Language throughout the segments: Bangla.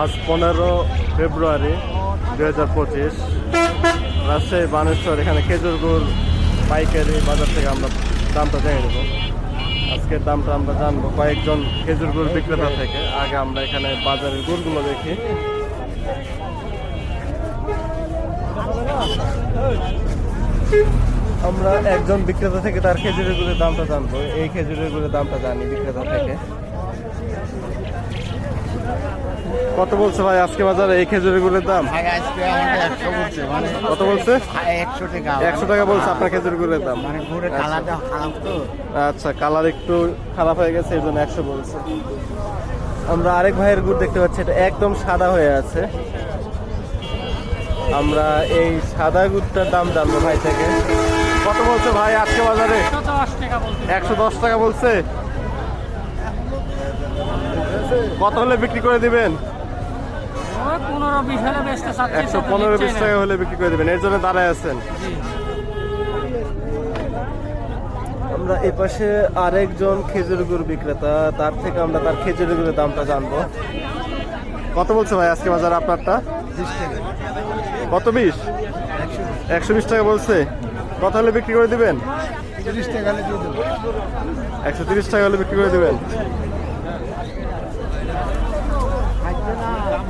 আজ পনেরো ফেব্রুয়ারি দু হাজার পঁচিশ। রাজশাহী, বানেশ্বর, এখানে খেজুর গুড় পাইকারি বাজার থেকে আমরা দামটা জেনে নেব। আজকের দামটা আমরা জানব কয়েকজন খেজুর গুড় বিক্রেতা থেকে। আগে আমরা এখানে বাজারের গুড়গুলো দেখি। আমরা একজন বিক্রেতা থেকে তার খেজুরের গুড়ের দামটা জানব। এই খেজুরের গুড়ের দামটা জানি বিক্রেতা থেকে। কত বলছে ভাই আজকে বাজারে এই খেজুরের গুড়ের দাম? মানে কত বলছে? একশো টাকা। বলছে আপনার খেজুর গুড়ের দাম। মানে ঘুরে কালারটা খারাপ তো। আচ্ছা কালার একটু খারাপ হয়ে গেছে এই জন্য একশো বলছে। আমরা আরেক ভাইয়ের গুড় দেখতে পাচ্ছি এটা একদম সাদা হয়ে আছে। আমরা এই সাদা গুড়টার দাম জানব ভাই থেকে কত বলছে ভাই আজকে বাজারে? একশো দশ টাকা বলছে? কত হলে বিক্রি করে দিবেন? একশো পনেরো বিশ টাকা হলে বিক্রি করে দিবেন এর জন্য দাঁড়ায় আছেন। আমরা এ পাশে আরেকজন খেজুর গুড় বিক্রেতা তার থেকে আমরা তার খেজুর গুড়ের দামটা জানব। কত বলছে ভাই আজকে বাজার আপনারটা? কত বিশ? একশো বিশ টাকা বলছে। কত হলে বিক্রি করে দিবেন? তিরিশ টাকা হলে দিয়ে দেবো। একশো তিরিশ টাকা হলে বিক্রি করে দিবেন।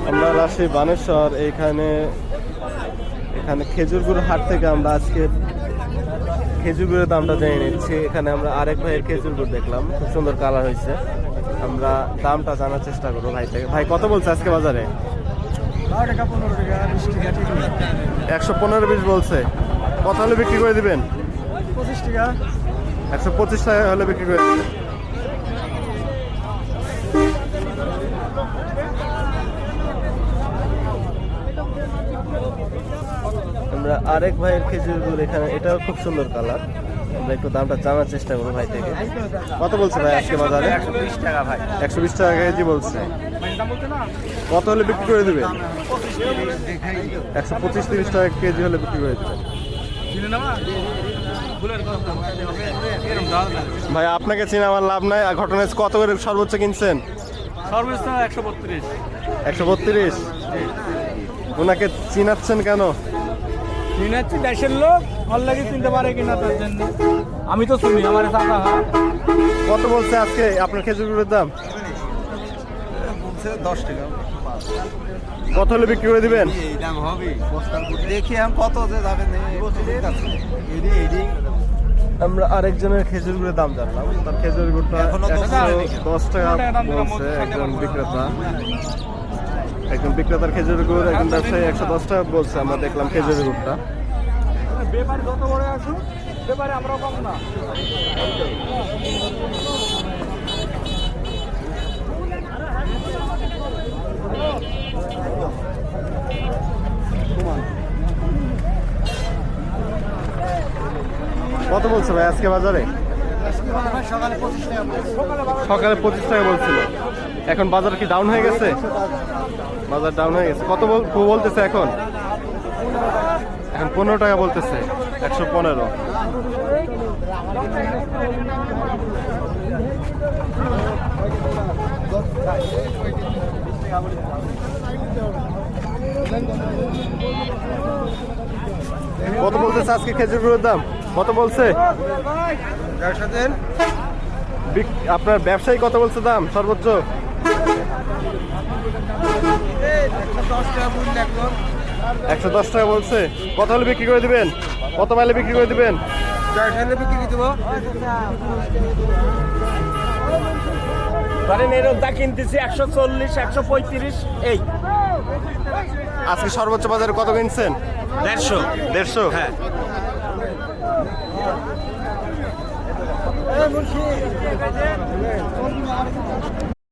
আমরা রাজশাহী বানেশ্বর এইখানে এখানে খেজুর গুড় হাট থেকে আমরা আজকে খেজুর গুড়ের দামটা জেনে নিচ্ছি। এখানে আমরা আরেক ভাইয়ের খেজুর গুড় দেখলাম খুব সুন্দর কালার হয়েছে। আমরা দামটা জানার চেষ্টা করব ভাই থেকে ভাই কত বলছে আজকে বাজারে? একশো পনেরো বিশ বলছে। কত হলে বিক্রি করে দিবেন? পঁচিশ টাকা। একশো পঁচিশ টাকা হলে বিক্রি করে দিবেন। আরেক ভাইয়ের খেজুর গুড় এখানে এটাও খুব সুন্দর কালার আমরা একটু দামটা জানার চেষ্টা করব ভাই থেকে। কত বলছে ভাই আজকে বাজারে? একশো বিশ টাকা ভাই। একশো বিশ টাকা কেজি বলছে। কত হলে বিক্রি করে দিবেন একশো পঁচিশ তিরিশ টাকা কেজি হলে বিক্রি করে দিবেন ভাই আপনাকে চিনে আমার লাভ নাই। আর ঘটনা কত করে সর্বোচ্চ কিনছেন? সর্বোচ্চ একশো বত্রিশ। একশো বত্রিশ? ওনাকে চিনাচ্ছেন কেন? চিনাচ্ছি দেশের লোক অল্লাগে চিনতে পারে কিনা তার জন্য। আমি তো শুনি আমার চাচা কত বলছে আজকে আপনার খেজুরের দাম? বলছে দশ টাকা। কত হলে বিক্রি করে দিবেন? দাম হবে দেখি কত যে যাবে আমরা আরেকজনের খেজুর গুড়ের দাম জানলাম। তার খেজুর গুড়টা দশ টাকা দশ টাকা বলছে একজন বিক্রেতা। একজন বিক্রেতার খেজুর গুড় একজন ব্যবসায়ী একশো দশ টাকা বলছে আমরা দেখলাম খেজুর গুড়টা। ব্যাপারে যত বড় আসুন ব্যাপারে আমরা কম না। কত বলছে ভাই আজকে বাজারে? সকালে পঁচিশ টাকা বলছিল। এখন বাজার কি ডাউন হয়ে গেছে? বাজার ডাউন হয়ে গেছে। কত বল- বলতেছে এখন? এখন পনেরো টাকা বলতেছে, একশো পনেরো। কত বলতেছে আজকে খেজুর গুঁড়োর দাম? কত বলছে? আপনার ব্যবসায়ী কত বলছে দাম সর্বোচ্চ? একশো দশ টাকা বলছে। কত হলে বিক্রি করে দিবেন? কত মাইলে বিক্রি করে দিবেন? ধরেন কিনতেছি একশো চল্লিশ একশো পঁয়ত্রিশ এই। আজকে সর্বোচ্চ বাজারে কত কিনছেন? দেড়শো। দেড়শো? হ্যাঁ। মুন্সি